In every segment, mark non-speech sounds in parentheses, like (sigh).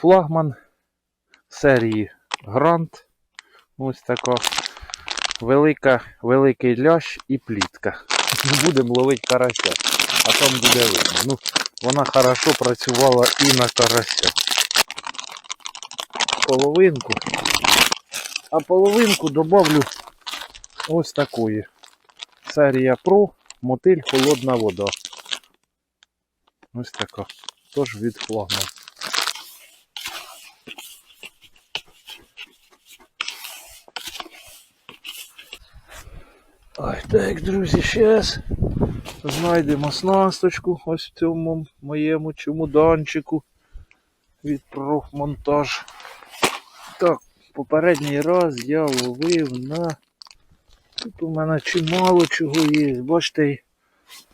Флагман серії Грант. Ось така велика, великий лящ і плітка. (laughs) Будемо ловити карася, а там буде видно. Ну, вона хорошо працювала і на карася. Половинку. А половинку добавлю ось такої. Серія Pro, мотиль холодна вода. Ось така. Тож від флагман. Ой, так, друзі, зараз знайдемо снасточку ось в цьому моєму чемоданчику від профмонтаж. Так, попередній раз я ловив на. Тут у мене чимало чого є. Бачите,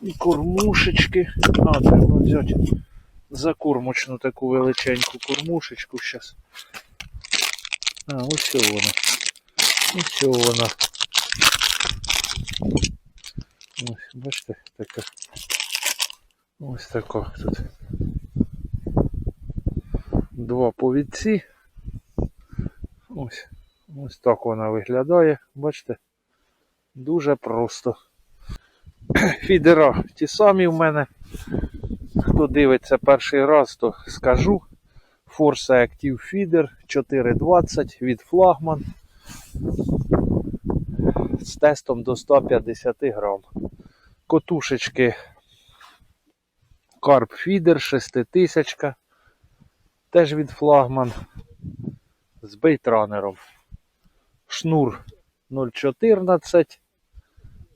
і- кормушечки. А, треба взяти закормочну таку величеньку кормушечку зараз. А, ось вона. Ось вона. Ось, бачите, така. Ось така тут. Два повідці. Ось. Ось так вона виглядає. Бачите? Дуже просто. (clears throat) Фідера ті самі в мене. Хто дивиться перший раз, то скажу. Force Active Feeder 420 від флагман з тестом до 150 грам. Котушечки Carp Feeder 6000 теж від флагман з бейтранером. Шнур 014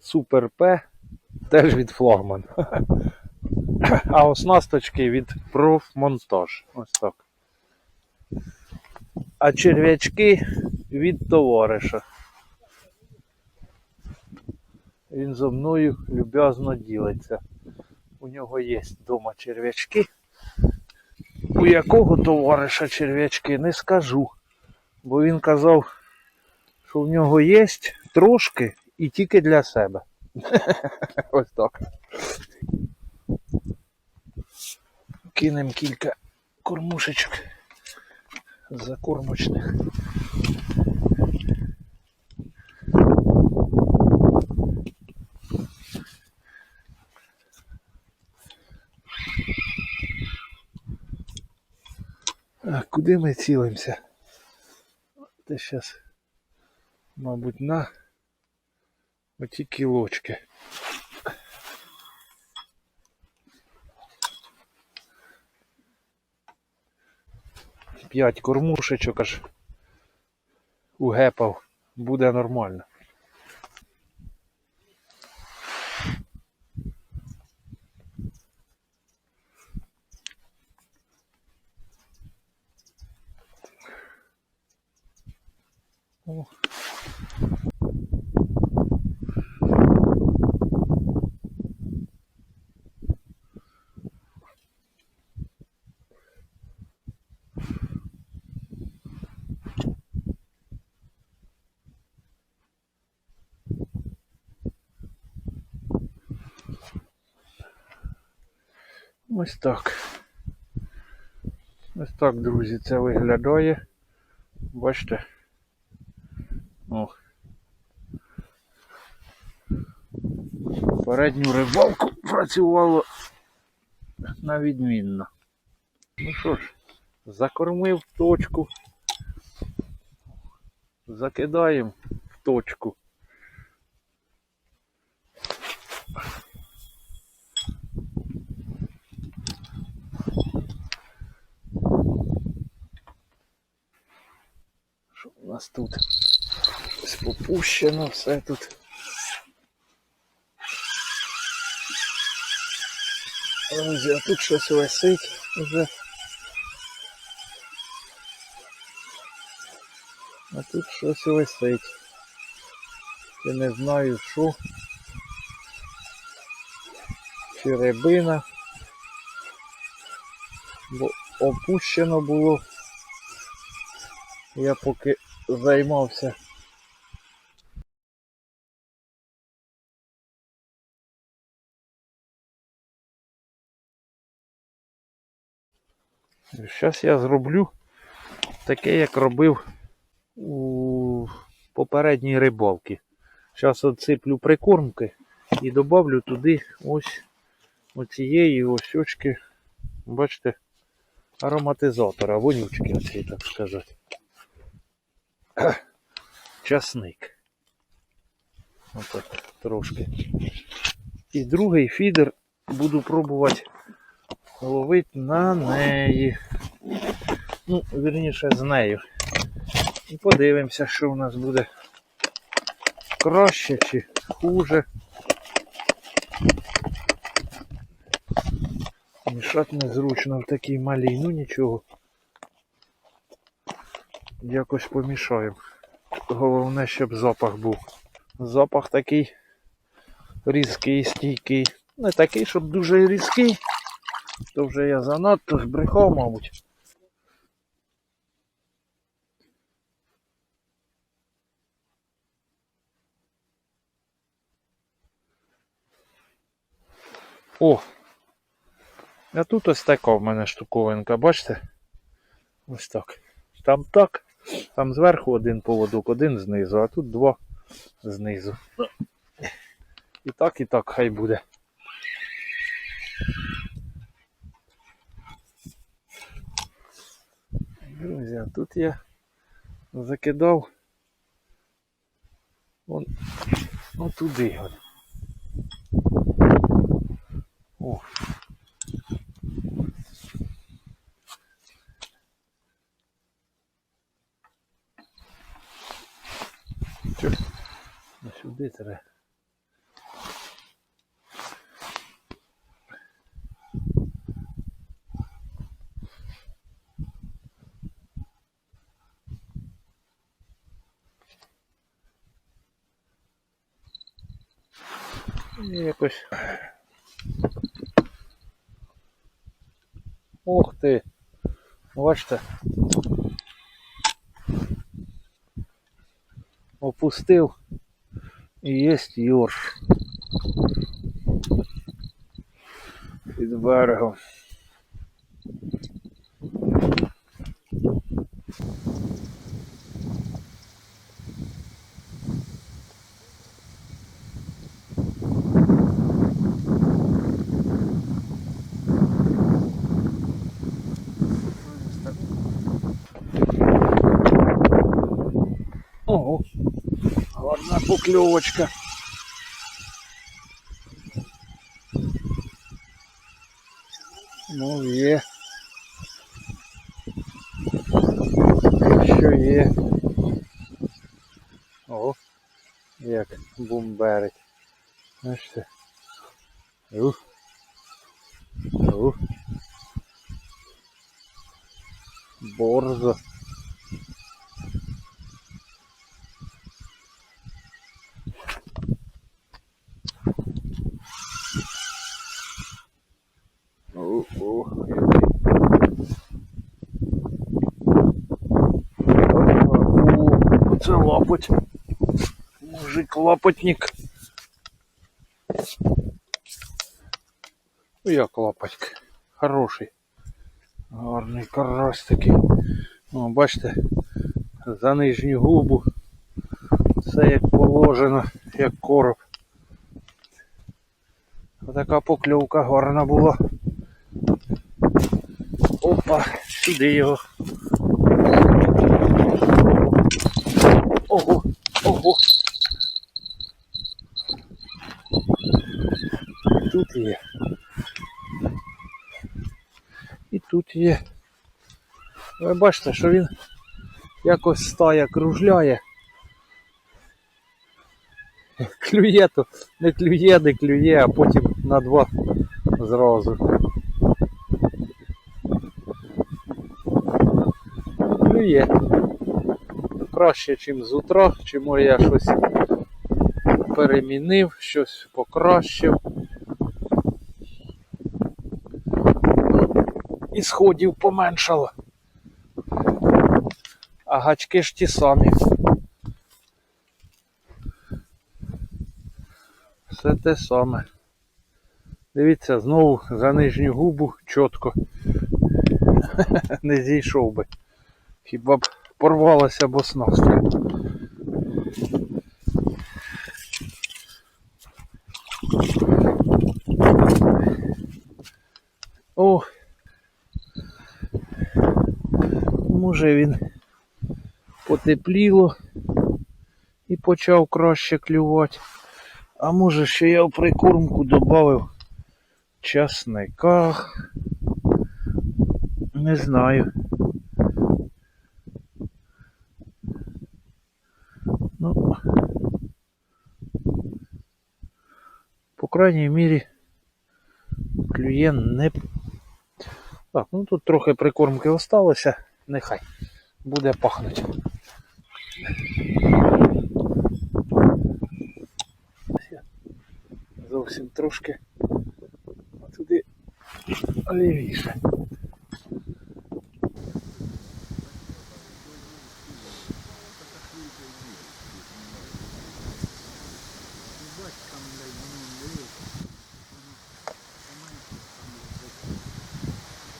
Super P теж від флагман. (coughs) А оснасточки від профмонтаж. Ось так. А черв'ячки від товариша. Він зо мною люб'язно ділиться. У нього є вдома черв'ячки. У якого товариша черв'ячки не скажу. Бо він казав, що в нього є трошки і тільки для себе. (laughs) Ось так. Кинемо кілька кормушечок закормочних. А куди ми цілимося? Це зараз, мабуть, на оті кілочки. П'ять кормушечок аж угепав. Буде нормально. Ось так. Ось так, друзі, це виглядає. Бачите? О. Передню рибалку працювало на відмінно. Ну що ж, закормив точку. Закидаємо в точку. У нас тут? Ось попущено все тут. Друзі, а тут щось висить вже. А тут щось висить. Я не знаю що. Чи рибина. Бо опущено було. Я поки займався. Зараз я зроблю таке, як робив у попередній рибалці. Зараз отсиплю прикормки і добавлю туди ось оцієї ось очки, бачите, ароматизатора, вонючки оці, так сказати. (coughs) Часник. Отак, трошки. І другий фідер буду пробувати ловити на неї. Ну, вірніше з нею. І подивимося, що в нас буде краще чи хуже. Мішати незручно в такій малій, ну нічого. Якось помішаємо. Головне, щоб запах був. Запах такий різкий, стійкий. Не такий, щоб дуже різкий. То вже я занадто збрехав, мабуть. О! А тут ось така в мене штуковинка, бачите? Ось так. Там так, там зверху один поводок, один знизу, а тут два знизу. І так, і так хай буде. Друзі, а тут я закидав вон, ну туди. От. О. Чо? Ну, сюди треба. І якось. Ух ти! Бачите. Опустив і є йорш. Під берегом. Ого, гарна покльовочка. Ну є. Що є. О, як бомберить. Бачите? Ух. Ух. Борзо. О, о, Це. Мужик лапотник. Ну як лапотька. Хороший. Гарний карась такий. О, бачите, за нижню губу. Все як положено, як короб. Отака покльовка гарна була. Опа, сюди його. Ого. Тут є. І тут є. Ви бачите, що він якось стая кружляє. Клює то, не клює, не клює, а потім на два зразу. Клює. Краще, ніж з утра, чи я щось перемінив, щось покращив. І сходів поменшало. А гачки ж ті самі. Все те саме. Дивіться, знову за нижню губу чітко. (laughs) Не зійшов би. Хіба б порвалася б оснастка. О! Може він потепліло і почав краще клювати. А може ще я в прикормку додав часника. Не знаю. Ну, по крайній мірі, клює не. Так, ну тут трохи прикормки осталося, нехай буде пахнути. Зовсім трошки туди лівіше.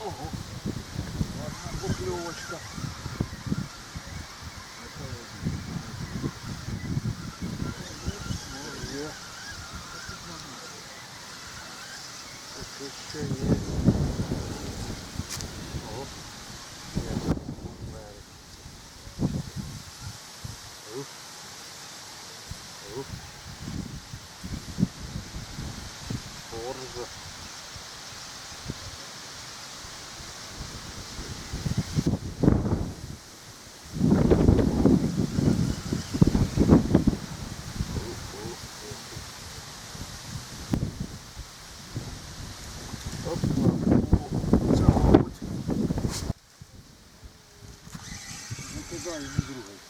Ого, покльовочка. Є. Таке ще є. Ого. Є. Мерик. Ух. Ух. Борза. Оп, це мабуть. Закидаю не другий.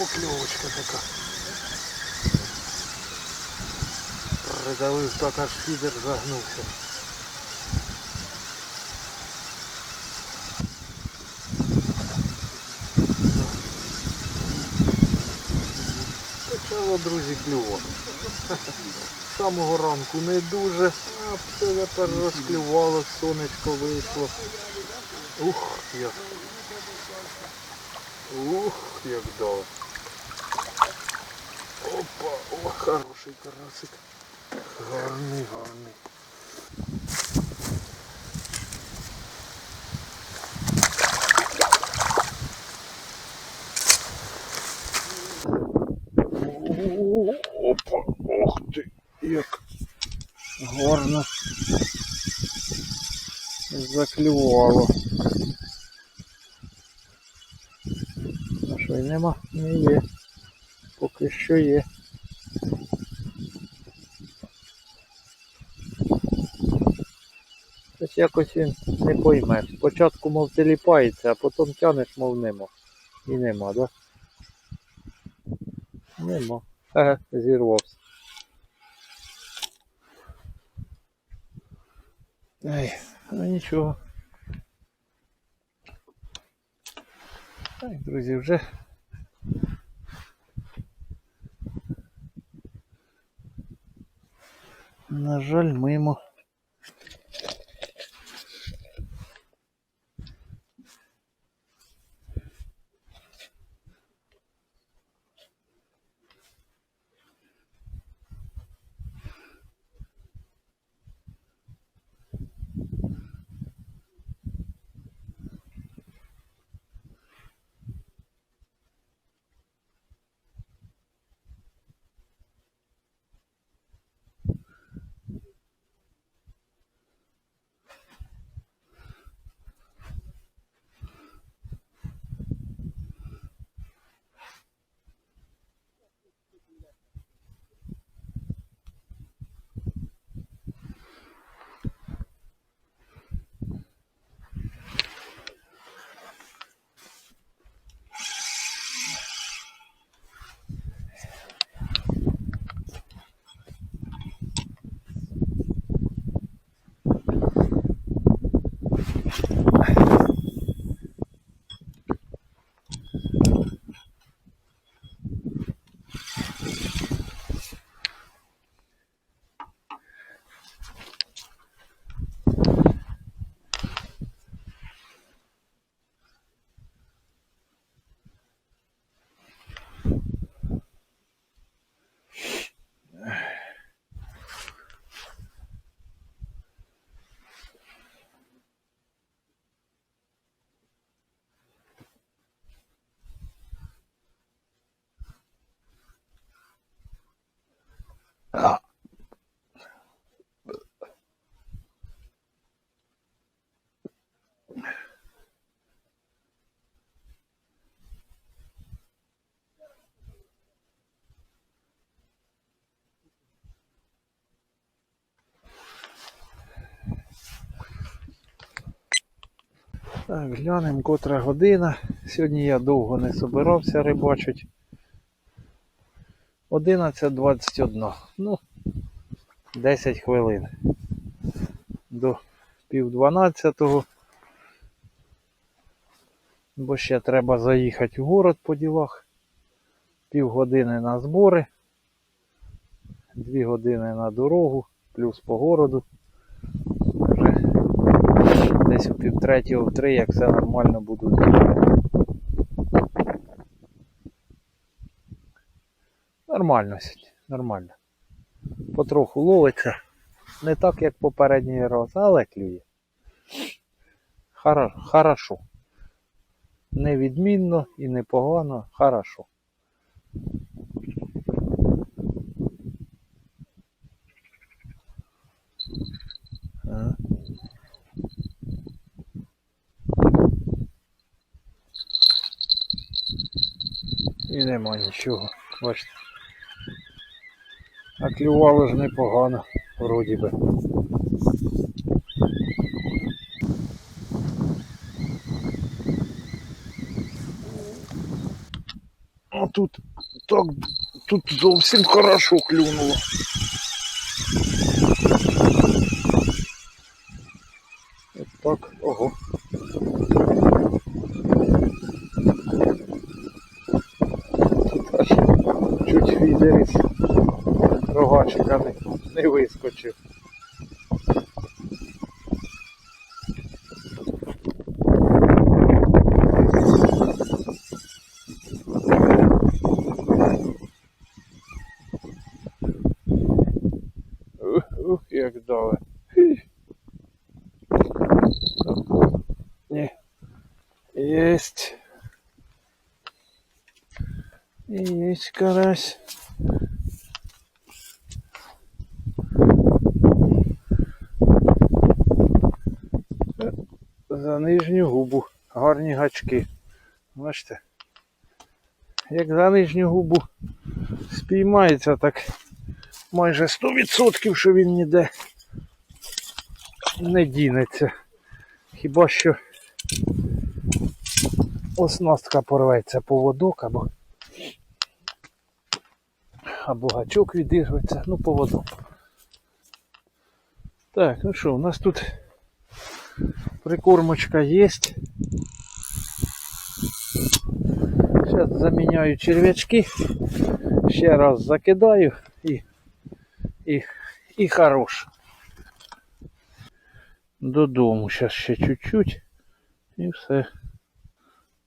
Покльовочка така. Придавив так аж фідер загнувся. Почало, друзі, клювати. З самого ранку не дуже, а все тепер розклювало, сонечко вийшло. Ух, як. Ух, як дало. О, хороший карасик. Гарний, гарний. Опа, ох ти, як гарно заклювало. А що й нема? Не є. Поки що є. Щось якось він не поймеш. Спочатку мов теліпається, а потім тянеш, мов нема. І нема, да? Нема. Ага, зірвався. Ай, ну нічого. Так, друзі, вже. На жаль, мимо. Так, глянемо, котра година. Сьогодні я довго не собирався рибачить. 11.21. Ну, 10 хвилин. До пів дванадцятого. Бо ще треба заїхати в город по ділах. Півгодини на збори. Дві години на дорогу, плюс по городу. Десь у півтретього, в три, як все нормально буду. Нормально сьогодні, нормально. Потроху ловиться. Не так, як попередній раз, але клює. Хорошо. Не відмінно і не погано, хорошо. А. І нема нічого, бачите. А клювало ж непогано, вроді би. А тут так, тут зовсім хорошо клюнуло. От так, ого. Тут аж чуть фідер із рогачика не, не вискочив. Ух, ух, як дали. Хі. Ні. Єсть. Єсть карась. За нижню губу. Гарні гачки. Бачите? Як за нижню губу спіймається, так майже 100% що він ніде не дінеться. Хіба що оснастка порветься поводок або або гачок відірветься, ну поводок. Так, ну що, у нас тут прикормочка є. Зараз заміняю черв'ячки. Ще раз закидаю і, і, і хорош. Додому зараз ще чуть-чуть і все.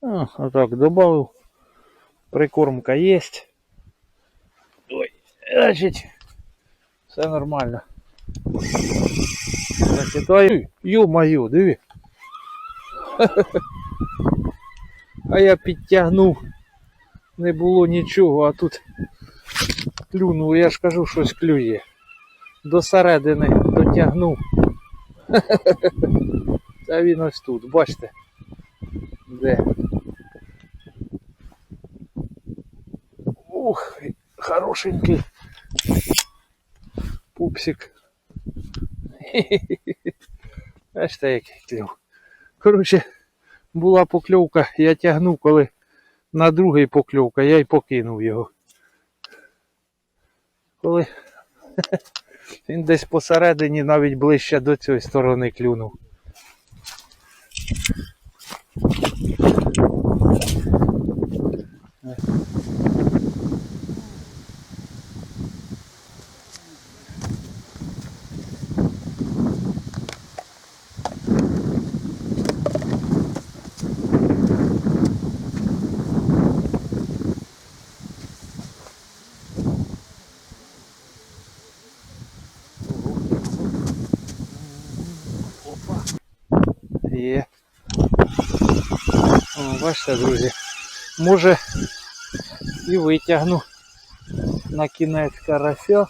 А, отак добавив. Прикормка є. Значить, все нормально. Закидаю. Ю-мою, диви. (laughs) А я підтягнув. Не було нічого, а тут клюнув, я ж кажу, щось клює. До середини дотягнув. (laughs) Та він ось тут, бачите? Де? Ух, хорошенький пупсик. (laughs) Бачите, який клюв. Коротше, була покльовка, я тягнув, коли на другий покльовка, я й покинув його. Коли (laughs) він десь посередині, навіть ближче до цієї сторони клюнув. Є. О, бачите, друзі. Може і витягну на кінець карася.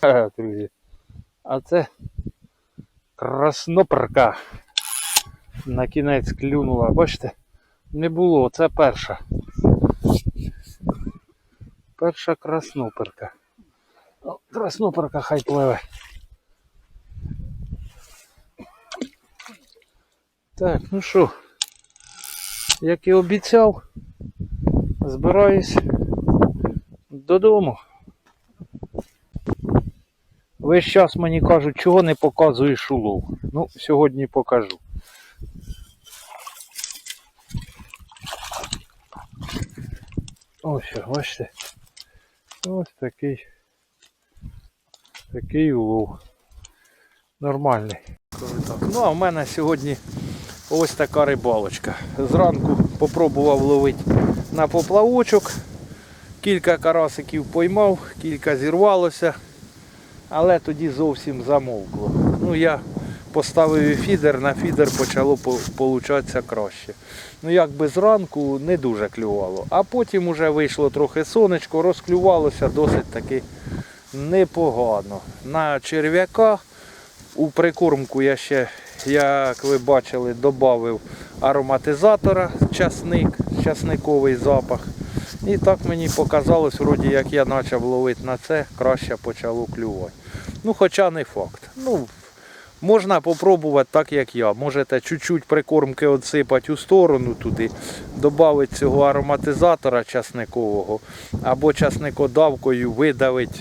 А це, друзі, а це краснопарка. На кінець клюнула, бачите? Не було, це перша. Перша красноперка. Красноперка хай пливе. Так, ну що, як і обіцяв, збираюсь додому. Весь час мені кажуть, чого не показуєш улов. Ну, сьогодні покажу. Ось, бачите. Ось такий. Такий улов. Нормальний. Ну а в мене сьогодні ось така рибалочка. Зранку попробував ловити на поплавочок. Кілька карасиків поймав, кілька зірвалося, але тоді зовсім замовкло. Ну я поставив фідер, на фідер почало получатися краще. Ну якби зранку не дуже клювало. А потім уже вийшло трохи сонечко, розклювалося досить таки непогано. На черв'яка у прикормку я ще, як ви бачили, додав ароматизатора, часник, часниковий запах. І так мені показалось, вроді як я почав ловити на це, краще почало клювати. Ну, хоча не факт. Ну, можна попробувати так, як я. Можете чуть-чуть прикормки отсипати у сторону туди, додати цього ароматизатора часникового, або часникодавкою видавити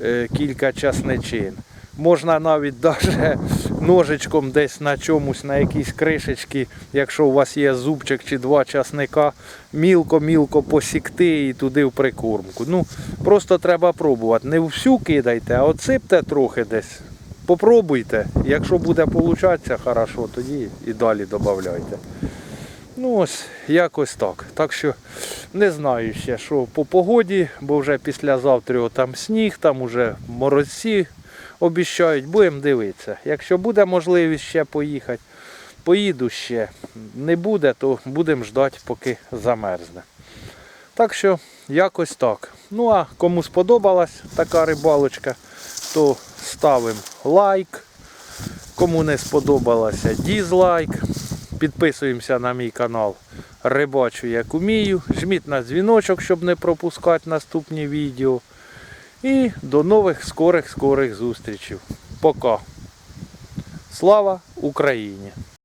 е, кілька часничин. Можна навіть даже (laughs) ножичком десь на чомусь, на якійсь кришечці, якщо у вас є зубчик чи два часника, мілко-мілко посікти і туди в прикормку. Ну, просто треба пробувати. Не всю кидайте, а отсипте трохи десь. Попробуйте. Якщо буде получатися хорошо, тоді і далі додавайте. Ну ось якось так. Так що не знаю ще, що по погоді, бо вже післязавтра там сніг, там уже морозці обіщають, будемо дивитися. Якщо буде можливість ще поїхати, поїду ще. Не буде, то будемо ждати, поки замерзне. Так що якось так. Ну а кому сподобалась така рибалочка, то ставимо лайк. Кому не сподобалося, дізлайк. Підписуємося на мій канал Рибачу як умію. Жміть на дзвіночок, щоб не пропускати наступні відео. І до нових скорих-скорих зустрічей. Пока. Слава Україні!